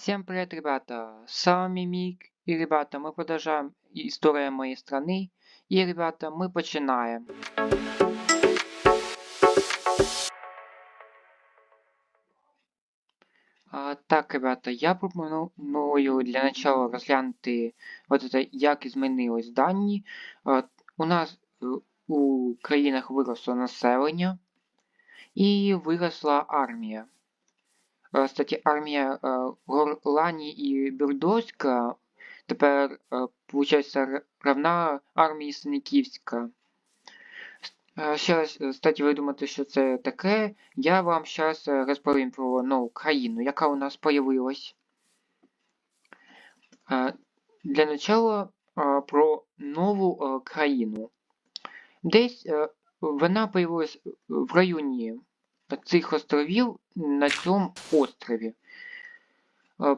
Всем привет, ребята! С вами Мик. И, ребята, мы продолжаем историю моей страны. И, ребята, мы починаем. А, так, ребята, я пропоную для начала розглянути от це, як змінились дані. А, у нас е, у країнах виросло населення і виросла армія. Кстати, армія е, Горлані і Бірдоська тепер, виходить, равна армії Синяківська. Е, Ще раз, кстати, ви думаєте, що це таке. Я вам зараз розповім про нову країну, яка у нас появилась. Е, Для начала е, про нову країну. Десь вона появилась в районі цих островів на цьому острові.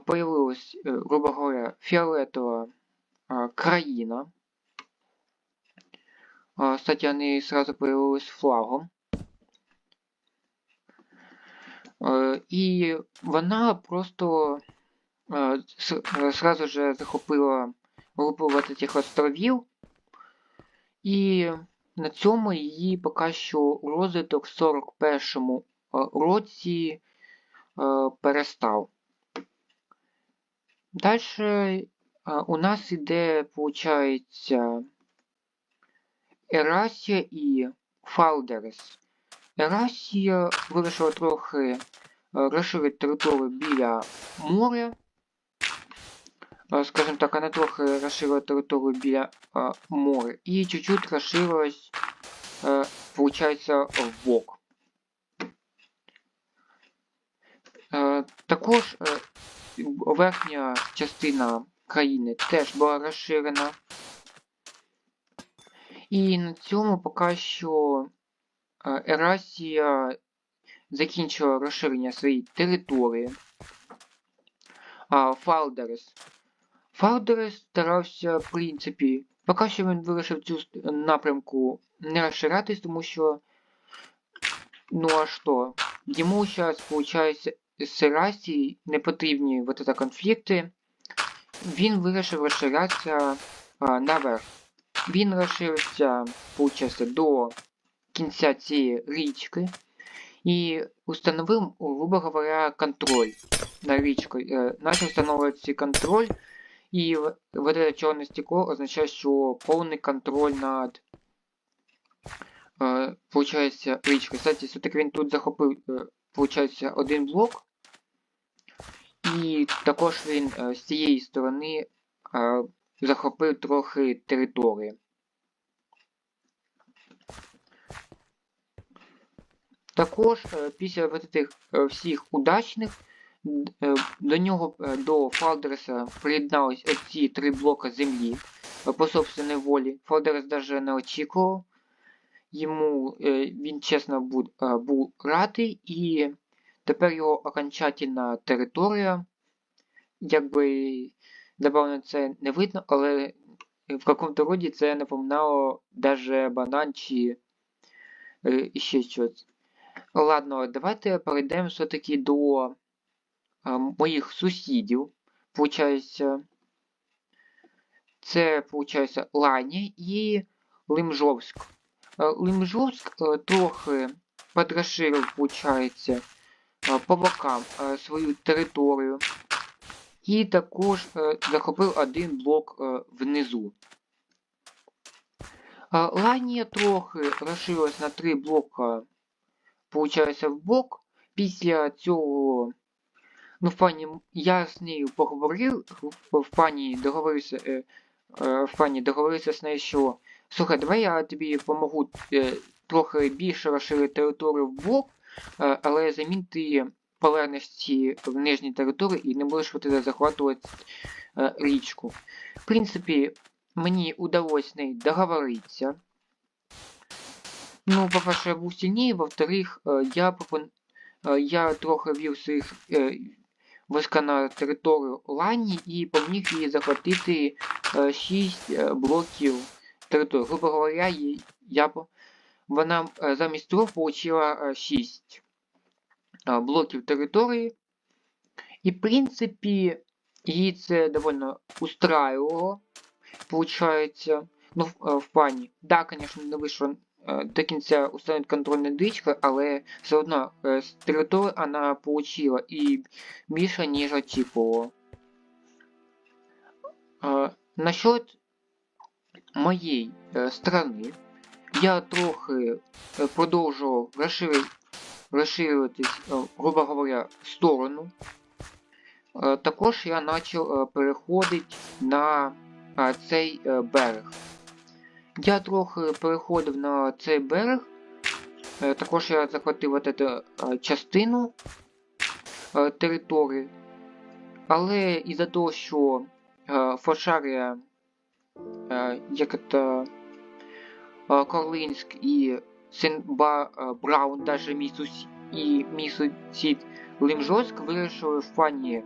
Появилась, грубо говоря, фіолетова країна. Кстати, они сразу появились флагом. І вона просто сразу же захопила групу вот этих островів. І на цьому її поки що розвиток в 41-му році перестав. Далі у нас іде, виходить, Ерасія і Фалдерес. Ерасія вирішила трохи розширити територію біля моря. Скажімо так, вона трохи розширила територію біля моря і чуть-чуть розширилась, получається, в бок. Також верхня частина країни теж була розширена. І на цьому поки що Ерасія закінчила розширення своєї території. А Фалдерес. Фалдерес старався, в принципі, поки що він вирішив цю напрямку не розширятись, тому що. Ну а що? Йому зараз, виходить, з Ерасії не потрібні вот это конфлікти. Він вирішив розширятися а, наверх. Він розширився, получається, до кінця цієї річки і установив, грубо говоря, контроль на річку. Начал встановлювати контроль, і вот это черное стекло означає, що повний контроль над получається річкою. Кстати, все-таки він тут захопив, получається, один блок. І також він з цієї сторони захопив трохи території. Також після цих всіх удачних до нього до Фалдереса приєднались оці три блока землі по собственній волі. Фалдерес навіть не очікував. Йому він чесно був, був радий і тепер його окончательна територія, якби Напевно, це не видно, але в какому-то роді це напоминало даже банан чи е, ще щось. Ладно, давайте перейдемо все-таки до е, моїх сусідів. Получається, це, получається, Лані і Лимжовськ. Е, е, трохи подраширив, получається, е, по бокам свою територію. І також захопив один блок внизу. Ланія трохи розширилась на три блока, получається, в бок. Після цього, ну, в пані, я з нею поговорив, в пані договорився, е, е, в пані договорився з нею, що слухай, давай я тобі допомогу е, трохи більше розширити територію в бок, е, але замін ти повернешся в нижній території і не будеш вот захватувати е, річку. В принципі, мені удалось з нею договоритися. Ну, по-перше, я був сильнее, во-вторых, я пропон... я трохи вів своїх війська на територію Лані і поміг їй захватити е, 6 е, блоків території. Грубо говоря, я, вона е, замість трьох отримала 6 блоків території. И, в принципе, її це довольно устраивало, получается. Ну, в, е, плані. Да, конечно, не вийшло е, до кінця установити контрольні дички, але все одно е, з території вона получила і більше, ніж очікувала. Е, насчет моєї е, сторони, я трохи е, продовжував розширюватись, е, грубо говоря, в сторону. Також я почав переходити на цей берег. Я трохи переходив на цей берег. Також я захватив е, частину території. Але із-за того, що Фошарія, як это е, Корлинськ і Синба е, Браун, даже мій і мій сусід Лимжорськ вирішили в плані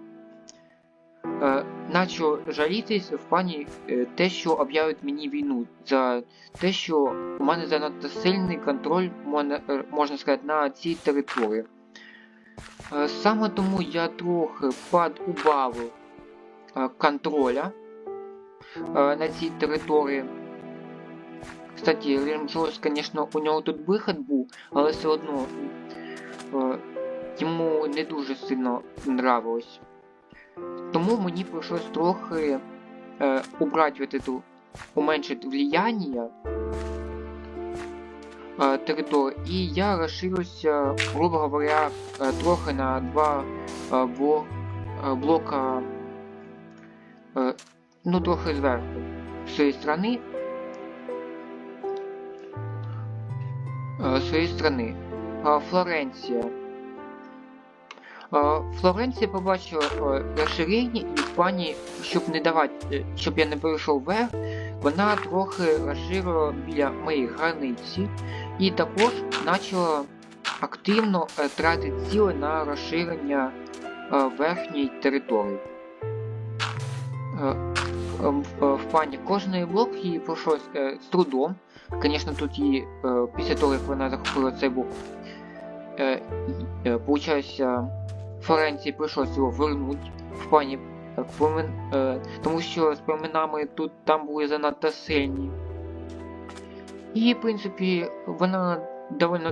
е, начал жалітись в плані е, те, що об'явить мені війну, за те, що у мене занадто сильний контроль, можна, е, сказати, на цій території. Е, Саме тому я трохи подубавив е, контроля е, на цій території. Кстати, Ремджос, звісно, у нього тут вихід був, але все одно е, йому не дуже сильно нравилось. Тому мені прийшлось трохи е, убрати вот эту, уменьшить влияние е, території, і я розширився, грубо говоря, е, трохи на два е, бло, е, блока, е, ну трохи зверху, з цієї сторони. Е, з цієї сторони. Е, Флоренція. Е, Флоренція побачила розширення і в плані, щоб не давати, щоб я не перейшов вверх, вона трохи розширила біля моєї границі і також почала активно тратити сили на розширення верхньої території. Е, В, в плані кожної блок їй пройшлось е, з трудом. Звісно, тут її після того, як вона захопила цей блок, получається, Флоренції прийшлось його вернуть в плані племен, тому що з племенами тут там були занадто сильні. І, в принципі, вона довольно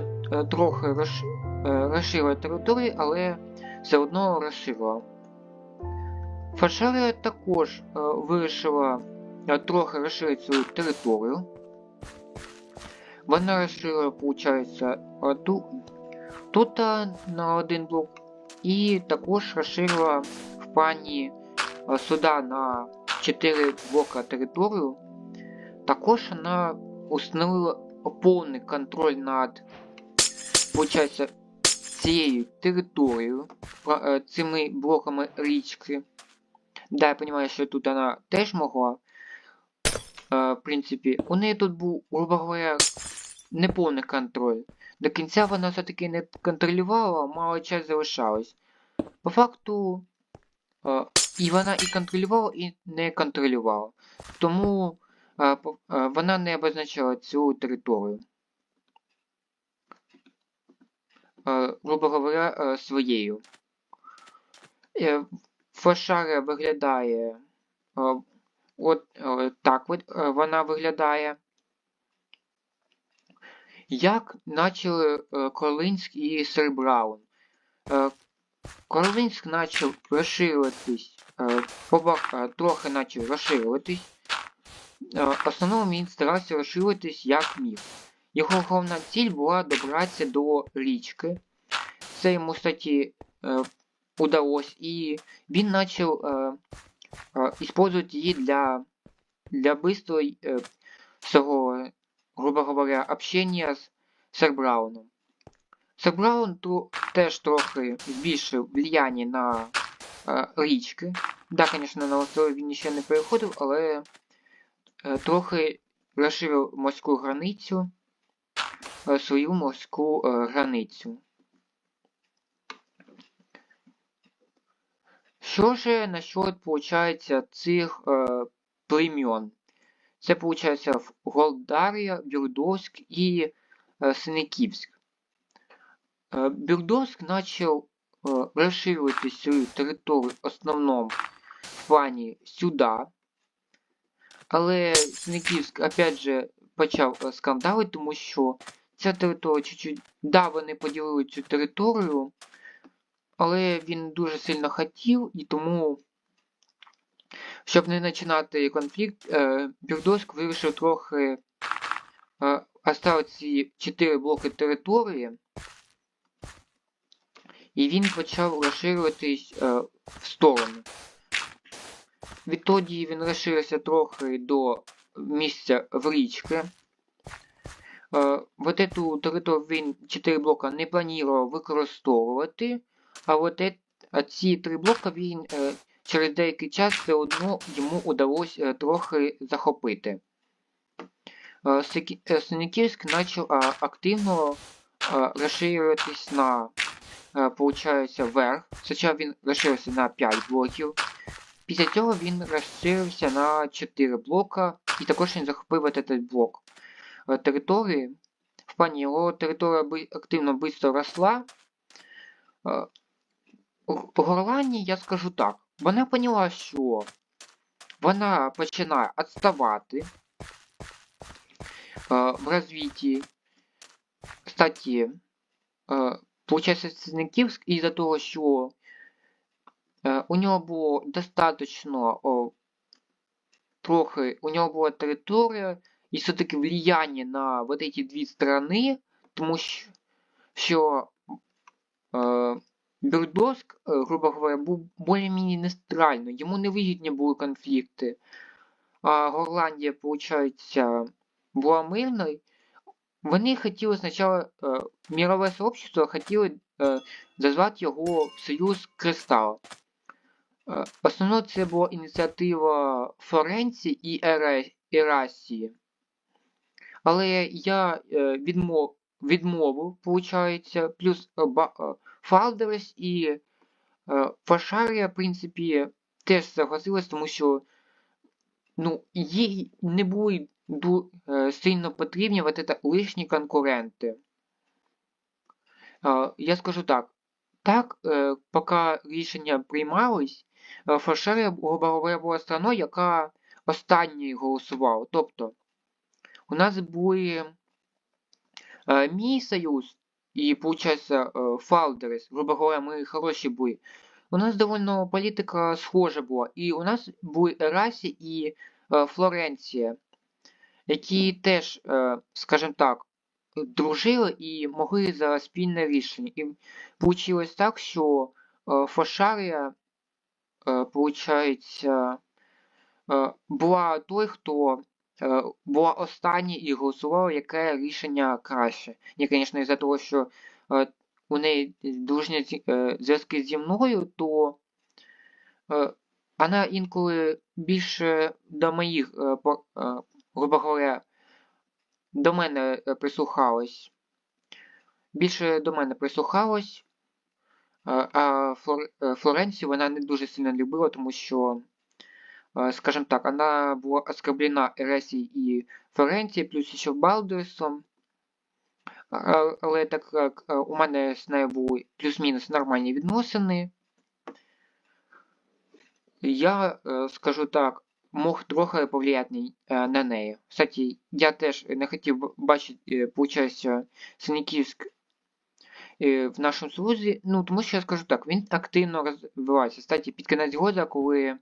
трохи розширила територію, але все одно розширила. Фашарія також е, вирішила е, трохи розширити свою територію. Вона розширила, виходить, ту, тут е, на один блок і також розширила в плані суда на 4 блока територію. Також вона установила повний контроль над получається, цією територією, цими блоками річки. Да, я розумію, що тут вона теж могла. Е, в принципі, у неї тут був, грубо говоря, неповний контроль. До кінця вона все-таки не контролювала, мало час залишалось. По факту, е, і вона і контролювала, і не контролювала. Тому е, е, вона не обозначала цю територію. Е, грубо говоря, е, своєю. Е, Фошара виглядає е, от е, так е, вона виглядає. Як почали Колинськ і Сер Браун. Колинськ почав е, трохи почав розширюватись. В основному він старався розширюватись як міг. Його головна ціль була добратися до річки. Це йому, кстати, е, удалось, і він почав е, е, использовать її для, для быстрой е, свого, грубо говоря, общения з Сер Брауном. Сер Браун ту, теж трохи збільшив влияння на е, річки. Да, звісно, на острові він ще не переходив, але е, трохи розширив морську границю, е, свою морську е, границю. Що же насчет, получается, цих е, племен? Це, получается, в- Голдарія, Бюрдовськ і е, Синиківськ. Е, Бюрдовськ начал е, розширювати свою територію в основному в плані сюди. Але Синяківськ, опять же, почав е, скандали, тому що ця територія чуть-чуть. Да, вони поділили цю територію, але він дуже сильно хотів і тому. Щоб не починати конфлікт, е, Бірдоск вирішив трохи е, оставити ці 4 блоки території, і він почав розширюватись е, в сторону. Відтоді він розширився трохи до місця в річки. Вот эту територію він 4 блока не планував використовувати, а от ці 3 блока він е, через деякий час все одно йому удалось е, трохи захопити. Е, Синяківськ почав активно розширюватись на, получається, вверх. Спочатку він розширився на 5 блоків. Після цього він розширився на 4 блока, і також він захопив от этот блок території. В плані його територія активно швидко росла. Г- Горлані, я скажу так, вона поняла, що вона починає відставати е, в розвитті. Кстати, е, получається, Синяківськ із-за того, що е, у нього було достатньо о, трохи, у нього була територія і все-таки влияння на вот эти дві сторони, тому що, що е, Бердоск, е, грубо говоря, був більш-менш нейтрально, йому не вигідні були конфлікти. А Горландія, виходить, була мирною. Вони хотіли спочатку, е, мирове сообщество хотіло е, зазвати його в Союз Кристал. Е, Основно це була ініціатива Флоренції і Ерасії. Але я відмов, відмовив, виходить, плюс е, е, Фалдерес і е, Фашарія, в принципі, теж согласилась, тому що ну, їй не були сильно потрібні вот это лишні конкуренти. Я скажу так. Так, поки рішення приймались, Фашарія, грубо говоря, була страною, яка останньою голосувала. Тобто, у нас були мій союз і, получается, е, Фалдерес, грубо говоря, ми хороші були. У нас довольно політика схожа була. І у нас були Ерасі і е, Флоренція, які теж, е, скажімо так, дружили і могли за спільне рішення. І вийшло так, що е, Фошарія, е, е, була той, хто е, була остання і голосувала, яке рішення краще. Ні, звісно, із-за того, що е, у неї дружні е, зв'язки зі мною, то е, вона інколи більше до моїх, е, е, грубо говоря, до мене е, прислухалась. Більше до мене прислухалась, е, а Флор... е, Флоренцію вона не дуже сильно любила, тому що, е, скажімо так, вона була оскорблена Ересією і Флоренцією, плюс ще Балдерсом. Але так як е, у мене з нею були плюс-мінус нормальні відносини, я е, скажу так, мог трохи повлияти е, на неї. Кстати, я теж не хотів бачити, е, получається, Синяківськ е, в нашому союзі, ну, тому що я скажу так, він активно розвивається. Кстати, під кінець года, коли, е,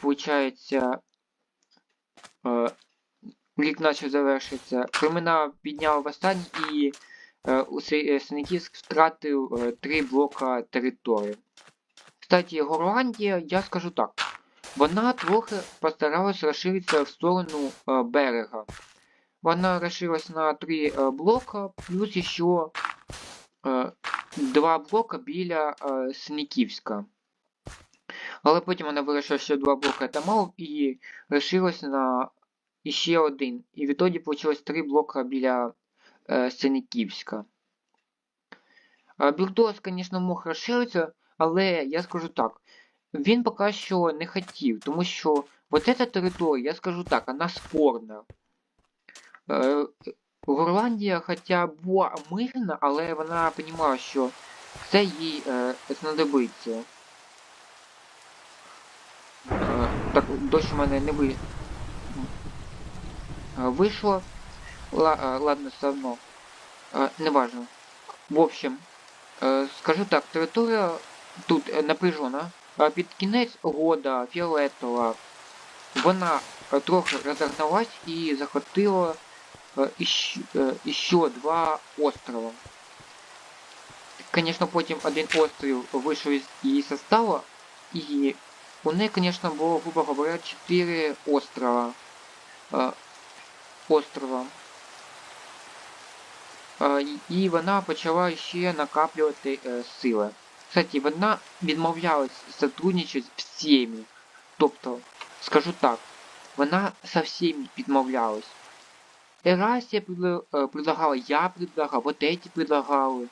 получається, е, рік почав завершитися, Кремена підняв восстання і е, е, Синяківськ втратив е, три блока території. Кстати, Горландія, я скажу так, вона трохи постаралась розширитися в сторону е, берега. Вона розширилась на три е, блока, плюс ще е, два блока біля е, Синяківська. Але потім вона вирішила, що два блока це і розширилась на ще один. І відтоді вийшло три блока біля е, Синяківська. Е, Бірдос, звісно, мог розширитися, але я скажу так, він поки що не хотів, тому що вот эта територія, я скажу так, вона спорна. Е, Горландія, хоча була мирна, але вона розуміла, що Це їй е, знадобиться. Е, так, дощ у мене не ви... вийшло. Ла, ладно, все одно. Неважно. В общем, е, скажу так, територія тут е, напряжена. Під кінець года фіолетова вона е, трохи розогналась і захватила е, іщ, е, іще два острова. Конечно, потім один острів вийшов із її состава, і у неї, конечно, було, грубо говоря, 4 острова. Е, острова. Е, і- і вона почала ще накаплювати е, сили. Кстати, вона відмовлялась сотрудничати з всіми. Тобто, скажу так, вона со всеми відмовлялась. Ерасія е, предлагала, я предлагав, вот эти предлагали.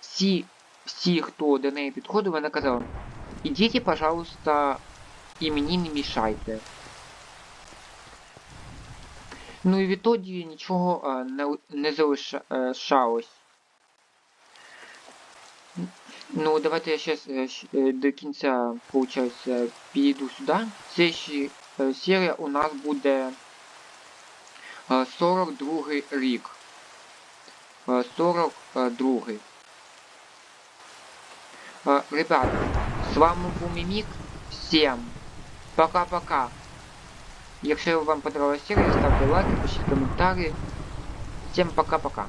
Всі, всі, хто до неї підходив, вона казала, ідіть, пожалуйста, і мені не мішайте. Ну і відтоді нічого не, не залишалось. Ну, давайте я сейчас до кінця, получается, підійду сюди. Е, серія у нас буде е, 42 рік. Е, 42. Е, Ребят, з вами був Мімік. Всем пока-пока. Якщо вам понравилась серія, ставте лайки, пишіть коментарі. Всем пока-пока.